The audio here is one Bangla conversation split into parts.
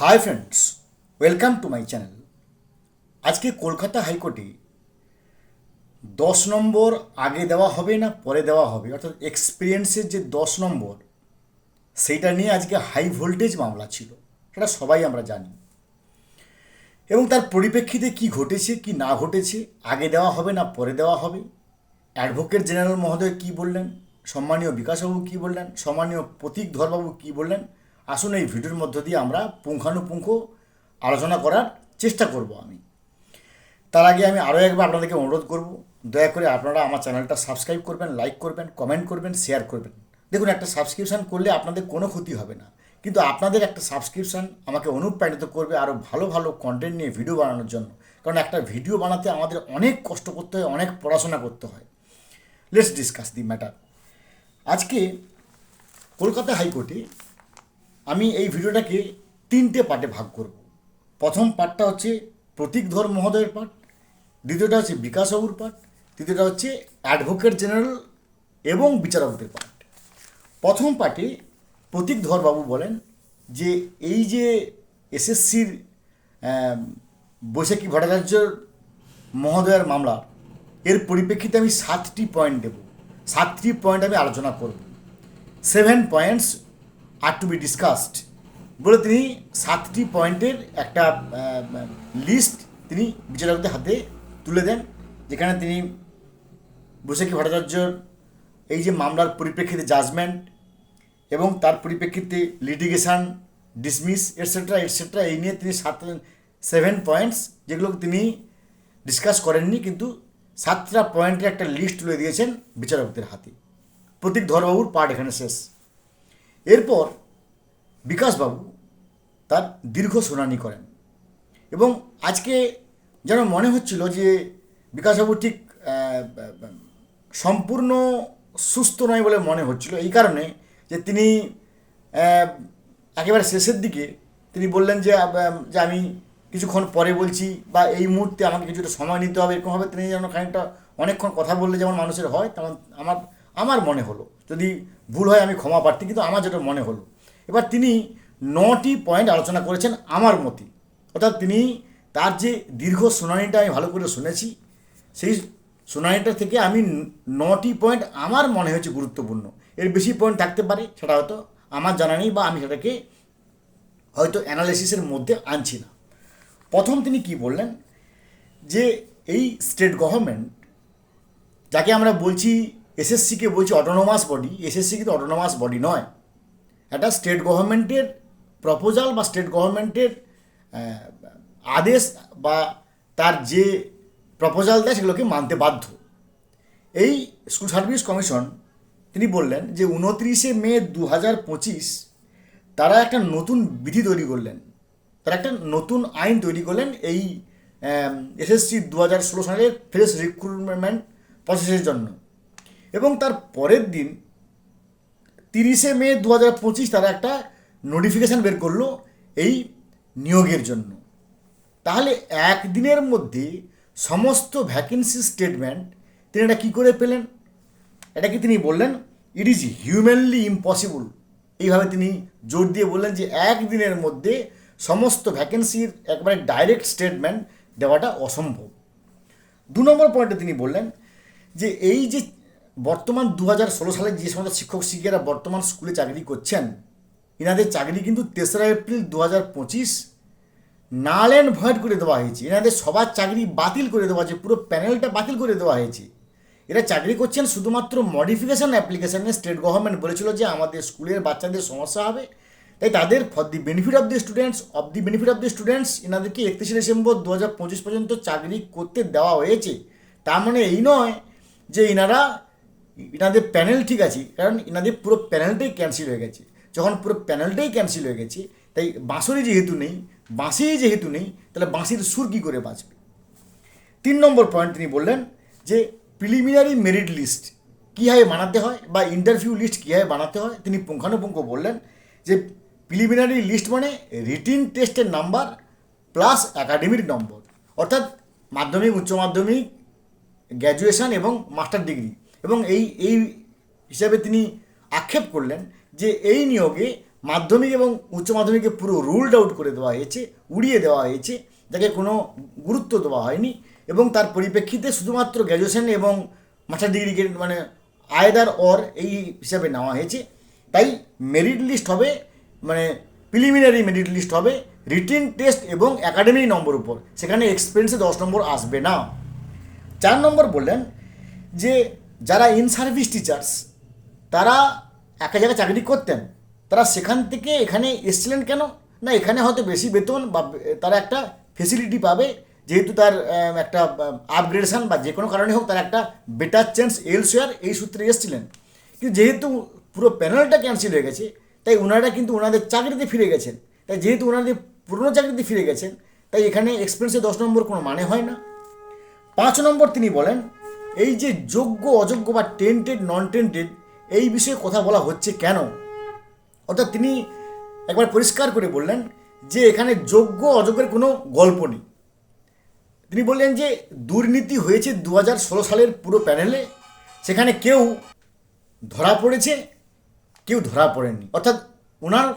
Hi friends welcome to my channel আজকে কলকাতা হাইকোর্টে দশ নম্বর আগে দেওয়া হবে না পরে দেওয়া হবে? অর্থাৎ এক্সপিরিয়েন্সের যে দশ নম্বর, সেইটা নিয়ে আজকে হাই ভোল্টেজ মামলা ছিল। সেটা সবাই আমরা জানি। এবং তার পরিপ্রেক্ষিতে কি ঘটেছে, কি না ঘটেছে, আগে দেওয়া হবে না পরে দেওয়া হবে? অ্যাডভোকেট জেনারেল মহোদয় কি বললেন? সম্মানীয় বিকাশবাবু কি বললেন? সম্মানীয় প্রতীক ধরবাবু কি বললেন? আসুন এই ভিডিওর মধ্য দিয়ে আমরা পুঙ্খানুপুঙ্খ আলোচনা করার চেষ্টা করব আমি। তার আগে আমি আরও একবার আপনাদেরকে অনুরোধ করব, দয়া করে আপনারা আমার চ্যানেলটা সাবস্ক্রাইব করবেন, লাইক করবেন, কমেন্ট করবেন, শেয়ার করবেন। দেখুন, একটা সাবস্ক্রিপশান করলে আপনাদের কোনো ক্ষতি হবে না। কিন্তু আপনাদের একটা সাবস্ক্রিপশান আমাকে অনুপ্রাণিত করবে আরও ভালো ভালো কন্টেন্ট নিয়ে ভিডিও বানানোর জন্য। কারণ একটা ভিডিও বানাতে আমাদের অনেক কষ্ট করতে হয়, অনেক পড়াশোনা করতে হয়। লেটস ডিসকাস দি ম্যাটার আজকে কলকাতা হাইকোর্টে আমি এই ভিডিওটাকে তিনটে পার্টে ভাগ করব। প্রথম পার্টটা হচ্ছে প্রতীক ধর মহোদয়ের পার্ট, দ্বিতীয়টা হচ্ছে বিকাশবাবুর পার্ট, তৃতীয়টা হচ্ছে অ্যাডভোকেট জেনারেল এবং বিচারকদের পার্ট। প্রথম পার্টে প্রতীক ধরবাবু বলেন যে এই যে এসএসসির বৈশাখী ভট্টাচার্যর মহোদয়ের মামলা, এর পরিপ্রেক্ষিতে আমি সাতটি পয়েন্ট দেব। সাতটি পয়েন্ট আমি আলোচনা করব। Seven points are to be discussed বলে তিনি সাতটি পয়েন্টের একটা লিস্ট তিনি বিচারকদের হাতে তুলে দেন, যেখানে তিনি বৈশাখী ভট্টাচার্যর এই যে মামলার পরিপ্রেক্ষিতে জাজমেন্ট এবং তার পরিপ্রেক্ষিতে লিটিগেশন ডিসমিস এটসেট্রা এটসেট্রা এই নিয়ে তিনি সাত সেভেন পয়েন্টস যেগুলো তিনি ডিসকাস করেননি, কিন্তু সাতটা পয়েন্টের একটা লিস্ট তুলে দিয়েছেন বিচারকদের হাতে। প্রতীক ধরবাবুর পার্ট এখানে শেষ। এরপর বিকাশবাবু তার দীর্ঘ শুনানি করেন। এবং আজকে যেন মনে হচ্ছিল যে বিকাশবাবু ঠিক সম্পূর্ণ সুস্থ নয় বলে মনে হচ্ছিল। এই কারণে যে তিনি একেবারে শেষের দিকে তিনি বললেন যে যে আমি কিছুক্ষণ পরে বলছি বা এই মুহূর্তে আমাকে কিছুটা সময় নিতে হবে, এরকমভাবে তিনি যেন খানিকটা অনেকক্ষণ কথা বললে যেমন মানুষের হয়, তেমন আমার আমার মনে হলো। যদি ভুল হয়, আমি ক্ষমা প্রার্থী, কিন্তু আমার যেটা মনে হলো। এবার তিনি নটি পয়েন্ট আলোচনা করেছেন আমার মতে। অর্থাৎ তিনি তার যে দীর্ঘ শুনানিটা আমি ভালো করে শুনেছি, সেই শুনানিটা থেকে আমি নটি পয়েন্ট আমার মনে হয়েছে গুরুত্বপূর্ণ। এর বেশি পয়েন্ট থাকতে পারে, সেটা হয়তো আমার জানা নেই বা আমি সেটাকে হয়তো অ্যানালাইসিসের মধ্যে আনছি না। প্রথম তিনি কি বললেন? যে এই স্টেট গভর্নমেন্ট যাকে আমরা বলছি এসএসসিকে বলছি অটোনোমাস বডি এসএসসি কিন্তু অটোনোমাস বডি নয়। একটা স্টেট গভর্নমেন্টের প্রপোজাল বা স্টেট গভর্নমেন্টের আদেশ বা তার যে প্রপোজাল দেয় সেগুলোকে মানতে বাধ্য। এই স্কুল সার্ভিস কমিশন তিনি বললেন যে উনত্রিশে মে দু হাজার পঁচিশ তারা একটা নতুন বিধি তৈরি করলেন। তারা একটা নতুন আইন তৈরি করলেন এই এসএসসি দু হাজার ষোলো সালের ফ্রেশ রিক্রুটমেন্ট প্রসেসের জন্য। এবং তার পরের দিন তিরিশে মে দু হাজার পঁচিশ তারা একটা নোটিফিকেশান বের করল এই নিয়োগের জন্য। তাহলে একদিনের মধ্যে সমস্ত ভ্যাকেন্সি স্টেটমেন্ট তিনি এটা কী করে পেলেন? এটাকে তিনি বললেন? ইট ইজ হিউম্যানলি ইম্পসিবল এইভাবে তিনি জোর দিয়ে বললেন যে একদিনের মধ্যে সমস্ত ভ্যাকেন্সির একবারে ডাইরেক্ট স্টেটমেন্ট দেওয়াটা অসম্ভব। দু নম্বর পয়েন্টে তিনি বললেন যে এই যে বর্তমান দু হাজার ষোলো সালে যে সমস্ত শিক্ষক শিক্ষিকারা বর্তমান স্কুলে চাকরি করছেন, এনাদের চাকরি কিন্তু তেসরা এপ্রিল দু হাজার পঁচিশ নাল অ্যান্ড ভয়েড করে দেওয়া হয়েছে। এনাদের সবার চাকরি বাতিল করে দেওয়া হয়েছে, পুরো প্যানেলটা বাতিল করে দেওয়া হয়েছে। এরা চাকরি করছেন শুধুমাত্র মডিফিকেশান অ্যাপ্লিকেশানে, স্টেট গভর্নমেন্ট বলেছিল যে আমাদের স্কুলের বাচ্চাদের সমস্যা হবে। তাই তাদের for the benefit of the students of the benefit of the students এনাদেরকে একত্রিশে ডিসেম্বর দু হাজার পঁচিশ পর্যন্ত চাকরি করতে দেওয়া হয়েছে। তার মানে এই নয় যে এনারা এনাদের প্যানেল ঠিক আছে, কারণ এনাদের পুরো প্যানেলটাই ক্যান্সেল হয়ে গেছে। যখন পুরো প্যানেলটাই ক্যান্সেল হয়ে গেছে, তাই বাঁশরি যেহেতু নেই বাঁশি যেহেতু নেই, তাহলে বাঁশির সুর কী করে বাঁচবে? তিন নম্বর পয়েন্ট তিনি বললেন যে প্রিলিমিনারি মেরিট লিস্ট কীভাবে বানাতে হয় বা ইন্টারভিউ লিস্ট কীভাবে বানাতে হয়, তিনি পুঙ্খানুপুঙ্খ বললেন যে প্রিলিমিনারি লিস্ট মানে রিটিন টেস্টের নাম্বার প্লাস একাডেমিক নম্বর অর্থাৎ মাধ্যমিক, উচ্চ মাধ্যমিক গ্র্যাজুয়েশন এবং মাস্টার ডিগ্রি এবং এই এই হিসাবে তিনি আক্ষেপ করলেন যে এই নিয়োগে মাধ্যমিক এবং উচ্চ মাধ্যমিকে পুরো রুলড আউট করে দেওয়া হয়েছে, উড়িয়ে দেওয়া হয়েছে, যাকে কোনো গুরুত্ব দেওয়া হয়নি এবং তার পরিপ্রেক্ষিতে শুধুমাত্র গ্র্যাজুয়েশন এবং মাস্টার ডিগ্রিকে মানে আয়দার অর এই হিসাবে নেওয়া হয়েছে। তাই মেরিট লিস্ট হবে মানে প্রিলিমিনারি মেরিট লিস্ট হবে রিটেন টেস্ট এবং একাডেমিক নম্বর উপর। সেখানে এক্সপিরিয়েন্সে দশ নম্বর আসবে না। চার নম্বর বললেন যে যারা ইন সার্ভিস টিচার্স তারা একটা জায়গায় চাকরি করতেন, তারা সেখান থেকে এখানে এসছিলেন কেন? না, এখানে হয়তো বেশি বেতন বা তারা একটা ফেসিলিটি পাবে, যেহেতু তার একটা আপগ্রেডেশন বা যে কোনো কারণে হোক তার একটা বেটার চান্স এলসওয়ার এই সূত্রে এসেছিলেন। কিন্তু যেহেতু পুরো প্যানেলটা ক্যান্সেল হয়ে গেছে, তাই ওনারা কিন্তু ওনাদের চাকরিতে ফিরে গেছেন। তাই যেহেতু ওনাদের পুরনো চাকরিতে ফিরে গেছেন, তাই এখানে এক্সপিরিয়েন্সে দশ নম্বর কোনো মানে হয় না। পাঁচ নম্বর তিনি বলেন এই যে যোগ্য, অযোগ্য বা টেন্টেড নন টেন্টেড এই বিষয়ে কথা বলা হচ্ছে কেন? অর্থাৎ তিনি একবার পরিষ্কার করে বললেন যে এখানে যোগ্য, অযোগ্যের কোনো গল্প নেই। তিনি বললেন যে দুর্নীতি হয়েছে দু হাজার ষোলো সালের পুরো প্যানেলে সেখানে কেউ ধরা পড়েছে, কেউ ধরা পড়েনি। অর্থাৎ ওনার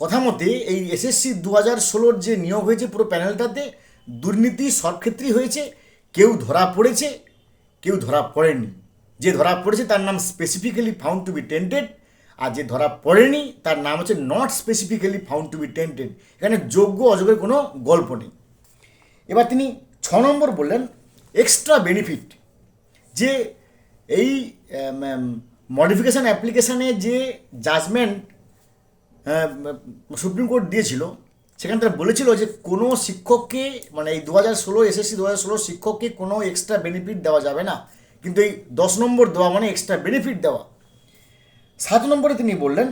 কথা মতে এই এসএসসি দু হাজার ষোলোর যে নিয়োগ হয়েছে পুরো প্যানেলটাতে দুর্নীতি সব ক্ষেত্রেই হয়েছে, কেউ ধরা পড়েছে কেউ ধরা পড়েনি। যে ধরা পড়েছে তার নাম specifically found to be tainted আর যে ধরা পড়েনি তার নাম হচ্ছে not specifically found to be tainted এখানে যোগ্য অযোগ্যের কোনো গল্প নেই। এবার তিনি ছ নম্বর বললেন এক্সট্রা বেনিফিট যে এই মডিফিকেশান অ্যাপ্লিকেশানে যে জাজমেন্ট সুপ্রিম কোর্ট দিয়েছিল সেখানে তারা বলেছিল যে কোনো শিক্ষককে মানে এই দু হাজার ষোলো এসএসসি দু হাজার ষোলো শিক্ষককে কোনো এক্সট্রা বেনিফিট দেওয়া যাবে না। কিন্তু এই দশ নম্বর দেওয়া মানে এক্সট্রা বেনিফিট দেওয়া। সাত নম্বরে তিনি বললেন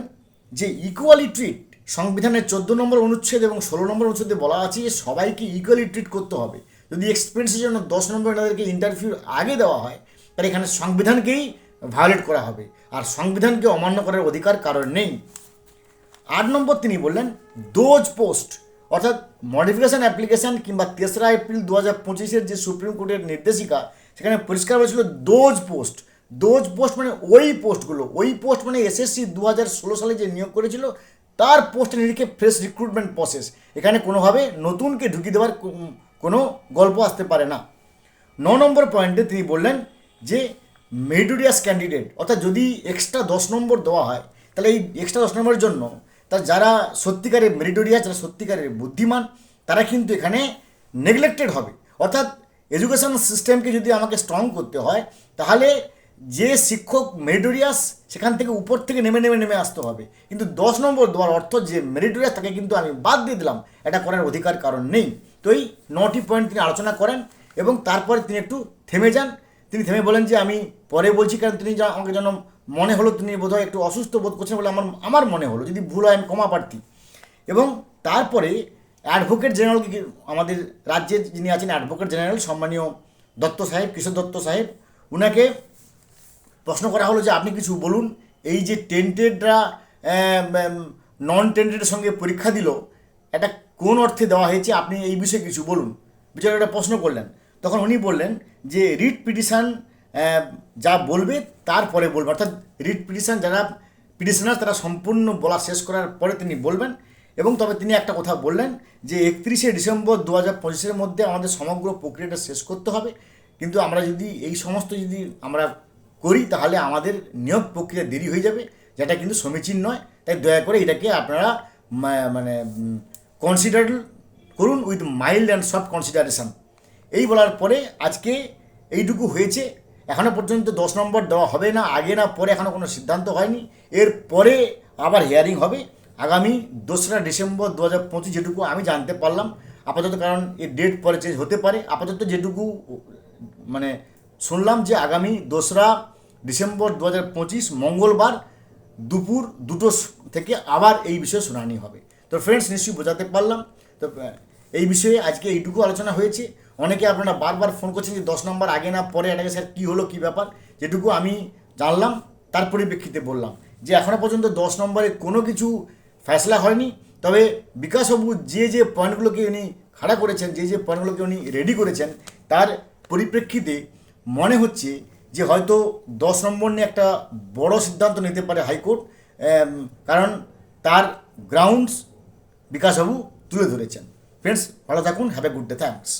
যে ইকুয়ালি ট্রিট সংবিধানের চোদ্দ নম্বর অনুচ্ছেদ এবং ষোলো নম্বর অনুচ্ছেদে বলা আছে যে সবাইকে ইকুয়ালি ট্রিট করতে হবে। যদি এক্সপিরিয়েন্সের জন্য দশ নম্বর এনাদেরকে ইন্টারভিউ আগে দেওয়া হয়, তাহলে এখানে সংবিধানকেই ভায়োলেট করা হবে। আর সংবিধানকে অমান্য করার অধিকার কারণ নেই। আট নম্বর তিনি বললেন দোজ পোস্ট অর্থাৎ মডিফিকেশন অ্যাপ্লিকেশন কিংবা তেসরা এপ্রিল দু হাজার পঁচিশের যে সুপ্রিম কোর্টের নির্দেশিকা, সেখানে পরিষ্কার হয়েছিল দোজ পোস্ট দোজ পোস্ট মানে ওই পোস্টগুলো ওই পোস্ট মানে এসএসসি দু হাজার ষোলো সালে যে নিয়োগ করেছিল, তার পোস্ট নিরিখে ফ্রেশ রিক্রুটমেন্ট প্রসেস এখানে কোনোভাবে নতুনকে ঢুকিয়ে দেওয়ার কোনো গল্প আসতে পারে না। ন নম্বর পয়েন্টে তিনি বললেন যে মেরিটোরিয়াস ক্যান্ডিডেট অর্থাৎ যদি এক্সট্রা দশ নম্বর দেওয়া হয়, তাহলে এই এক্সট্রা দশ নম্বরের জন্য তার যারা সত্যিকারের মেরিটোরিয়াস যারা সত্যিকারের বুদ্ধিমান, তারা কিন্তু এখানে নেগলেক্টেড হবে। অর্থাৎ এডুকেশন সিস্টেমকে যদি আমাকে স্ট্রং করতে হয়, তাহলে যে শিক্ষক মেরিটোরিয়াস সেখান থেকে উপর থেকে নেমে নেমে নেমে আসতে হবে। কিন্তু দশ নম্বর দেওয়ার অর্থ যে মেরিটোরিয়াস, তাকে কিন্তু আমি বাদ দিয়ে দিলাম। এটা করার অধিকার কারণ নেই। তো এই নটি পয়েন্ট তিনি আলোচনা করেন এবং তারপরে তিনি একটু থেমে যান। তিনি থেমে বলেন যে আমি পরে বলছি কারণ তিনি যা আমাকে যেন মনে হলো, তিনি বোধহয় একটু অসুস্থ বোধ করছেন বলে আমার আমার মনে হলো। যদি ভুল হয়, আমি ক্ষমা প্রার্থী। এবং তারপরে অ্যাডভোকেট জেনারেল আমাদের রাজ্যের যিনি আছেন অ্যাডভোকেট জেনারেল সম্মানীয় দত্ত সাহেব কিশোর দত্ত সাহেব, উনাকে প্রশ্ন করা হলো যে আপনি কিছু বলুন। এই যে টেন্টেডরা নন টেন্টেডের সঙ্গে পরীক্ষা দিল, এটা কোন অর্থে দেওয়া হয়েছে? আপনি এই বিষয়ে কিছু বলুন। বিচারক একটা প্রশ্ন করলেন। তখন উনি বললেন যে, রিট পিটিশন যা বলবে তারপরে বলবে। অর্থাৎ রিট পিটিশন যারা, পিটিশনার তারা সম্পূর্ণ বলা শেষ করার পরে তিনি বলবেন। এবং তবে তিনি একটা কথা বললেন যে, একত্রিশে ডিসেম্বর দু হাজার পঁচিশের মধ্যে আমাদের সমগ্র প্রক্রিয়াটা শেষ করতে হবে। কিন্তু আমরা যদি এই সমস্ত যদি আমরা করি, তাহলে আমাদের নিয়োগ প্রক্রিয়া দেরি হয়ে যাবে, যেটা কিন্তু সমীচীন নয়। তাই দয়া করে এটাকে আপনারা মানে কনসিডার করুন with mild and soft consideration এই বলার পরে আজকে এইটুকু হয়েছে। এখনও পর্যন্ত দশ নম্বর দেওয়া হবে না, আগে না পরে এখনও কোনো সিদ্ধান্ত হয়নি। এর পরে আবার হিয়ারিং হবে। আগামী দোসরা ডিসেম্বর দু হাজার পঁচিশ যেটুকু আমি জানতে পারলাম। আপাতত কারণ এর ডেট পরে চেঞ্জ হতে পারে। আপাতত যেটুকু মানে শুনলাম যে আগামী দোসরা ডিসেম্বর দু হাজার পঁচিশ মঙ্গলবার দুপুর দুটো থেকে আবার এই বিষয়ে শুনানি হবে। তো ফ্রেন্ডস নিশ্চয়ই বোঝাতে পারলাম। তো এই বিষয়ে আজকে এইটুকু আলোচনা হয়েছে। অনেকে আপনারা বারবার ফোন করছেন যে দশ নম্বর আগে না, পরে এটাকে স্যার কী হলো, কী ব্যাপার? যেটুকু আমি জানলাম, তার পরিপ্রেক্ষিতে বললাম যে এখনও পর্যন্ত দশ নম্বরে কোনো কিছু ফ্যাসলা হয়নি। তবে বিকাশবাবু যে যে পয়েন্টগুলোকে উনি খাড়া করেছেন, যে যে পয়েন্টগুলোকে উনি রেডি করেছেন, তার পরিপ্রেক্ষিতে মনে হচ্ছে যে হয়তো দশ নম্বর নিয়ে একটা বড় সিদ্ধান্ত নিতে পারে হাইকোর্ট কারণ তার গ্রাউন্ডস বিকাশবাবু তুলে ধরেছেন। ফ্রেন্ডস ভালো থাকুন have a good day thanks